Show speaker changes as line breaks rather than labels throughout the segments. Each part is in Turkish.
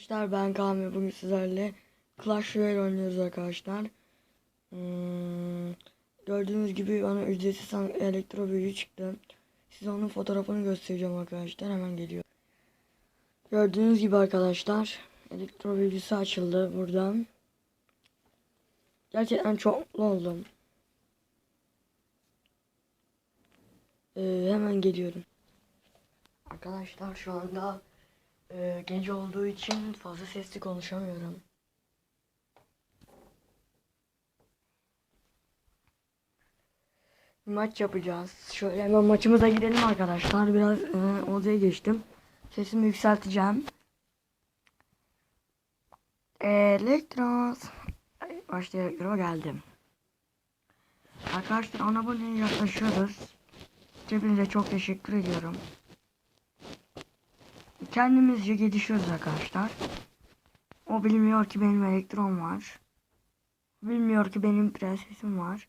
Arkadaşlar ben Kaan ve bugün sizlerle Clash Royale oynuyoruz arkadaşlar. Hmm, gördüğünüz gibi bana ücretsiz elektro büyücü çıktı. Size onun fotoğrafını göstereceğim arkadaşlar. Hemen geliyor. Gördüğünüz gibi arkadaşlar elektro büyücüsü açıldı buradan. Gerçekten çok mutlu oldum. Ee, hemen geliyorum. Arkadaşlar şu anda ee, gece olduğu için fazla sesli konuşamıyorum. Maç yapacağız. Şöyle hemen maçımıza gidelim arkadaşlar. Biraz e, odaya geçtim. Sesimi yükselteceğim. Elektros. Başta elektro geldim. Arkadaşlar ana aboneye yaklaşıyoruz. Hepinize çok teşekkür ediyorum. Kendimizce gelişiyoruz arkadaşlar. O bilmiyor ki benim elektron var. Bilmiyor ki benim prensesim var.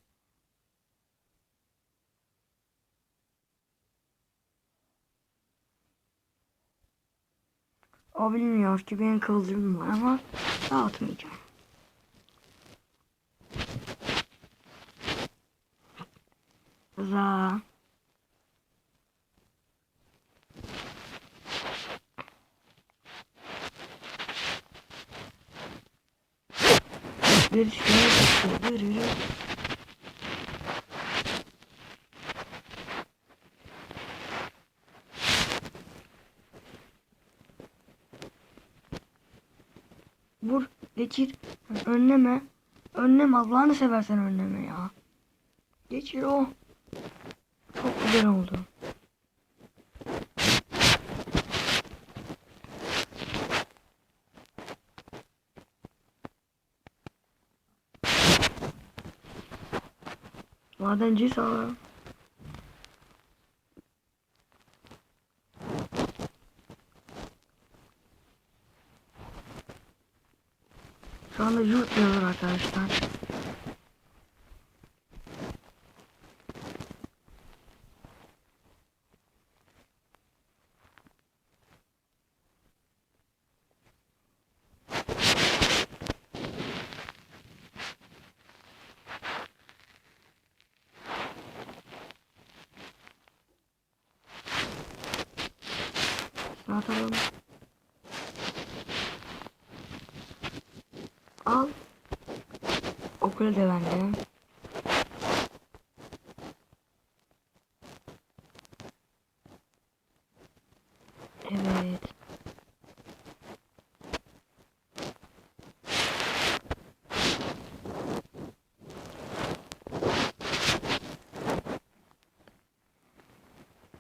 O bilmiyor ki benim kılıcım var ama dağıtmayacağım. Rıza. Bir Vur, geçir. Önleme. Önleme Allah'ını seversen önleme ya. Geçir o. Çok güzel oldu. Madenci sağ. Şu anda yurtmuyorlar arkadaşlar. Atalım. Al. Okula da bende. Evet.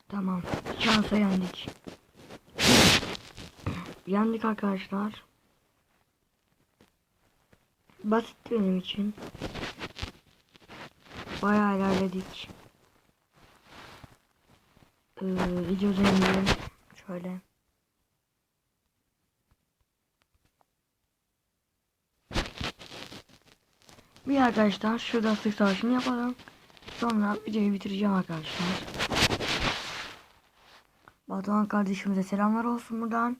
Tamam. Şansa yendik. Yendik arkadaşlar. Basit benim için. Bayağı ilerledik. Ee, video izleyelim. Şöyle. Bir arkadaşlar şurada sık savaşını yapalım. Sonra videoyu bitireceğim arkadaşlar. Batuhan kardeşimize selamlar olsun buradan.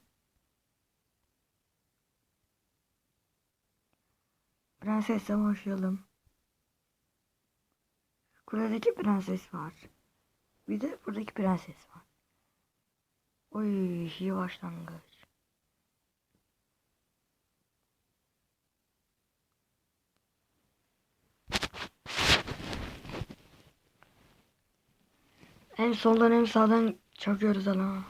Prensesle başlayalım. Kuledeki prenses var. Bir de buradaki prenses var. Oy iyi başlangıç. Hem soldan hem sağdan çakıyoruz ana.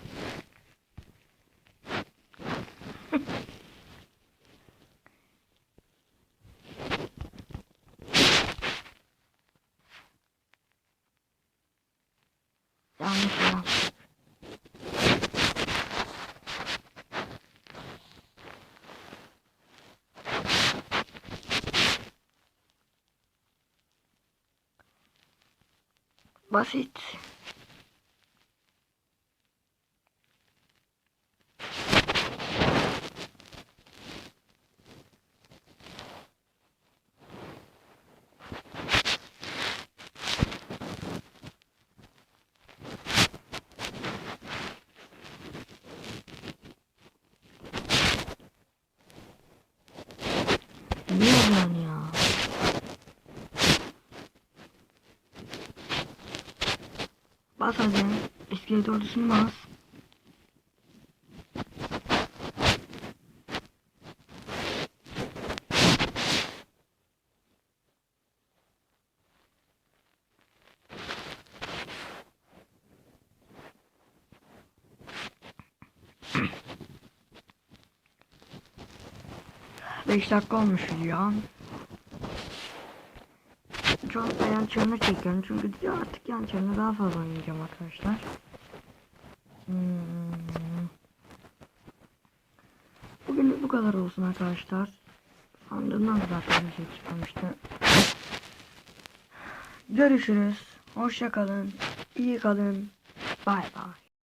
basit. Bilmiyorum. Yapıyorsun ya? Bas hadi. İskelet ordusunu bas. Beş dakika olmuş ya. Şu an yan çarını çekiyorum çünkü diyor artık yan çarını daha fazla oynayacağım arkadaşlar. Hmm. Bugün bu kadar olsun arkadaşlar. Sandığımdan da zaten bir şey çıkmamıştı. Görüşürüz. Hoşça kalın. İyi kalın. Bay bay.